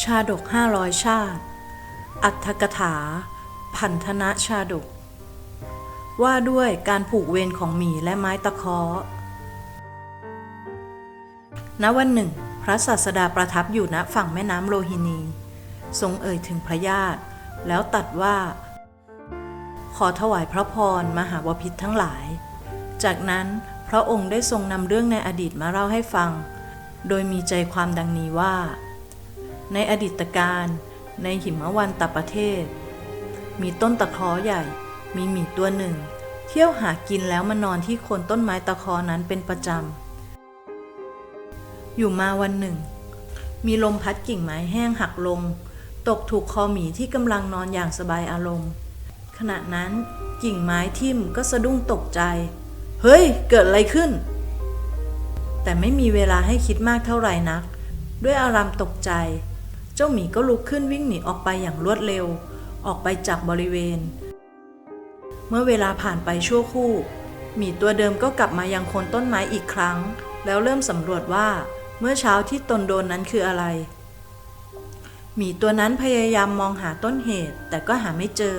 ชาดกห้าร้อยชาติ อัตถกถา พันธนะชาดก ว่าด้วยการผูกเวรของหมีและไม้ตะเคาะณวันหนึ่ง พระศาสดาประทับอยู่ณฝั่งแม่น้ำโลหินี ทรงเอ่ยถึงพระญาติ แล้วตรัดว่า ขอถวายพระพรมหาบพิตรทั้งหลาย จากนั้นพระองค์ได้ทรงนำเรื่องในอดีตมาเล่าให้ฟัง โดยมีใจความดังนี้ว่า ในอดีตการ ในหิมวันตประเทศ มีต้นตะเคอใหญ่ มีหมีตัวหนึ่ง เที่ยวหากินแล้วมานอนที่โคนต้นไม้ตะเคอนั้นเป็นประจำ อยู่มาวันหนึ่ง มีลมพัดกิ่งไม้แห้งหักลง ตกถูกคอหมีที่กำลังนอนอย่างสบายอารมณ์ ขณะนั้นกิ่งไม้ทิ่มก็สะดุ้งตกใจ เฮ้ย เกิดอะไรขึ้น แต่ไม่มีเวลาให้คิดมากเท่าไหร่นัก ด้วยอารามตกใจ เจ้าหมีก็ลุกขึ้นวิ่งหนีออกไปอย่างรวดเร็ว ออกไปจากบริเวณ เมื่อเวลาผ่านไปชั่วครู่ หมีตัวเดิมก็กลับมายังโคนต้นไม้อีกครั้ง แล้วเริ่มสำรวจว่าเมื่อเช้าที่ตนโดนนั้นคืออะไร หมีตัวนั้นพยายามมองหาต้นเหตุแต่ก็หาไม่เจอ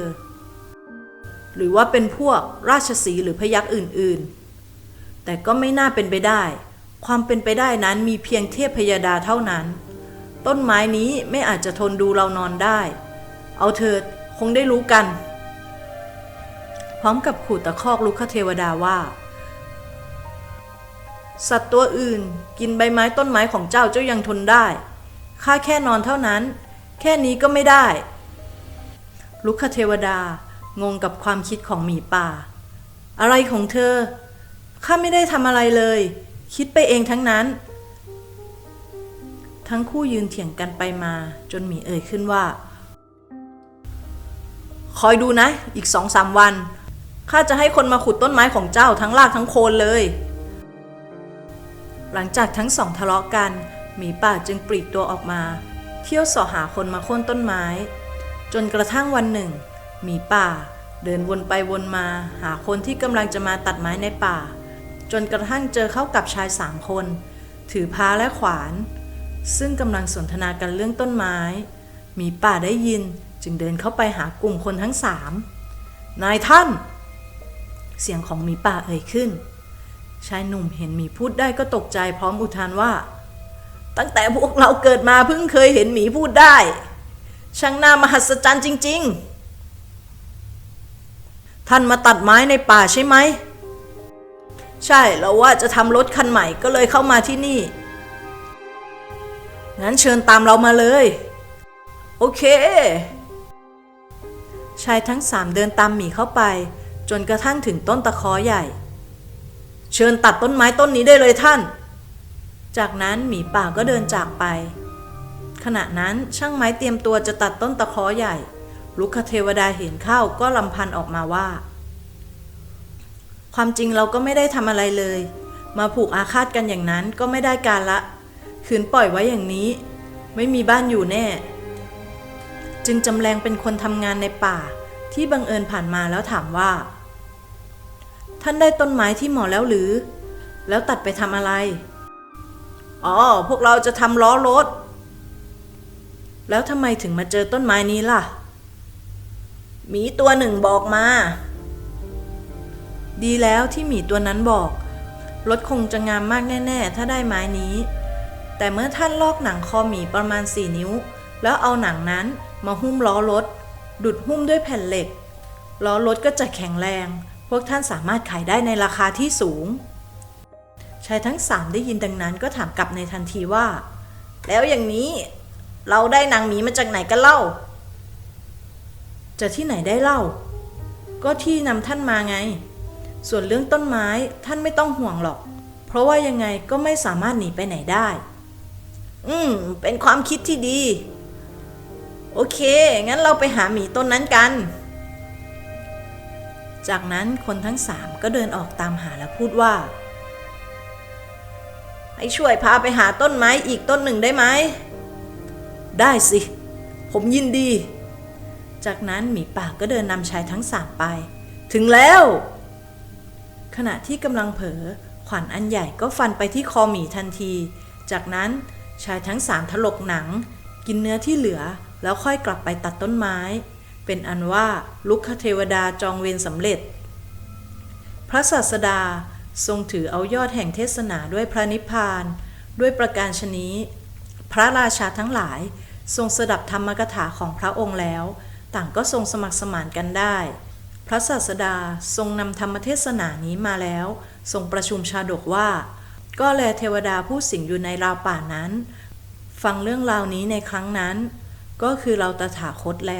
หรือว่าเป็นพวกราชสีหรือพยักษ์อื่นๆ แต่ก็ไม่น่าเป็นไปได้ ความเป็นไปได้นั้นมีเพียงเทพพยดาเท่านั้น ต้นไม้นี้ไม่อาจจะทนดูเรานอนได้ เอาเถิดคงได้รู้กัน พร้อมกับขู่ตะคอกลุกขเทวดาว่า สัตว์ตัวอื่นกินใบไม้ต้นไม้ของเจ้าเจ้ายังทนได้ ข้าแค่นอนเท่านั้น แค่นี้ก็ไม่ได้ ลุกขเทวดางงกับความคิดของหมีป่า อะไรของเธอ ข้าไม่ได้ทำอะไรเลย คิดไปเองทั้งนั้น ทั้งคู่ยืนเถียงกันไปมา จนหมีเอ่ยขึ้นว่า คอยดูนะ อีกสองสามวัน ข้าจะให้คนมาขุดต้นไม้ของเจ้าทั้งรากทั้งโคนเลย หลังจากทั้งสองทะเลาะกัน หมีป่าจึงปลีกตัวออกมา เที่ยวสอหาคนมาโค่นต้นไม้ จนกระทั่งวันหนึ่ง หมีป่า เดินวนไปวนมา หาคนที่กำลังจะมาตัดไม้ในป่า จนกระทั่งเจอเข้ากับชายสามคน ถือพาและขวาน ซึ่งกำลังสนทนากันเรื่องต้นไม้หมีป่าได้ยินจึงเดินเข้าไปหากลุ่มคนทั้งสามนายท่าน เสียงของหมีป่าเอ่ยขึ้น ชายหนุ่มเห็นหมีพูดได้ก็ตกใจพร้อมอุทานว่า ตั้งแต่พวกเราเกิดมาเพิ่งเคยเห็นหมีพูดได้ ช่างน่ามหัศจรรย์จริง ๆ ท่านมาตัดไม้ในป่าใช่ไหม ใช่เราว่าจะทำรถคันใหม่ก็เลยเข้ามาที่นี่ งั้นเชิญตามเรามาเลย โอเค ชายทั้งสามเดินตามหมีเข้าไป จนกระทั่งถึงต้นตะเคอใหญ่ เชิญตัดต้นไม้ต้นนี้ได้เลยท่าน จากนั้นหมีป่าก็เดินจากไป ขณะนั้นช่างไม้เตรียมตัวจะตัดต้นตะเคอใหญ่ ลุคเทวดาเห็นเข้าก็ลำพันออกมาว่า ความจริงเราก็ไม่ได้ทำอะไรเลย มาผูกอาฆาตกันอย่างนั้นก็ไม่ได้การละ ขืนปล่อยไว้อย่างนี้ ไม่มีบ้านอยู่แน่ จึงจำแรงเป็นคนทำงานในป่าที่บังเอิญผ่านมาแล้วถามว่า ท่านได้ต้นไม้ที่หมาะแล้วหรือ แล้วตัดไปทำอะไร อ๋อ พวกเราจะทำล้อรถ แล้วทำไมถึงมาเจอต้นไม้นี้ล่ะหมีตัวหนึ่งบอกมา ดีแล้วที่หมีตัวนั้นบอกรถคงจะงามมากแน่ ๆ ถ้าได้ไม้นี้ แต่เมื่อท่านลอกหนังคอหมีประมาณ 4 นิ้ว แล้วเอาหนังนั้นมาหุ้มล้อรถ ดุดหุ้มด้วยแผ่นเหล็ก ล้อรถก็จะแข็งแรง พวกท่านสามารถขายได้ในราคาที่สูง ชายทั้งสามได้ยินดังนั้นก็ถามกลับในทันทีว่า แล้วอย่างนี้เราได้หนังหมีมาจากไหนกันเล่า จะที่ไหนได้เล่า ก็ที่นำท่านมาไง ส่วนเรื่องต้นไม้ท่านไม่ต้องห่วงหรอก เพราะว่ายังไงก็ไม่สามารถหนีไปไหนได้ อืม เป็นความคิดที่ดี โอเค งั้นเราไปหาหมีต้นนั้นกัน จากนั้นคนทั้งสามก็เดินออกตามหาและพูดว่า ให้ช่วยพาไปหาต้นไม้อีกต้นหนึ่งได้ไหม ได้สิ ผมยินดี จากนั้นหมีป่าก็เดินนำชายทั้งสามไป ถึงแล้ว ขณะที่กำลังเผลอขวัญอันใหญ่ก็ฟันไปที่คอหมีทันที จากนั้น ชายทั้งสามถลกหนัง กินเนื้อที่เหลือแล้วค่อยกลับไปตัดต้นไม้ เป็นอันว่าลุกคเทวดาจองเวรสำเร็จ พระศาสดาทรงถือเอายอดแห่งเทศนาด้วยพระนิพพาน ด้วยประการชนี้ พระราชาทั้งหลายทรงสดับธรรมกถาของพระองค์แล้ว ต่างก็ทรงสมัครสมานกันได้ พระศาสดาทรงนำธรรมเทศนานี้มาแล้ว ทรงประชุมชาดกว่า ก็แลเทวดาผู้สิงอยู่ในราวป่านั้น ฟังเรื่องราวนี้ในครั้งนั้น ก็คือเราตถาคตแล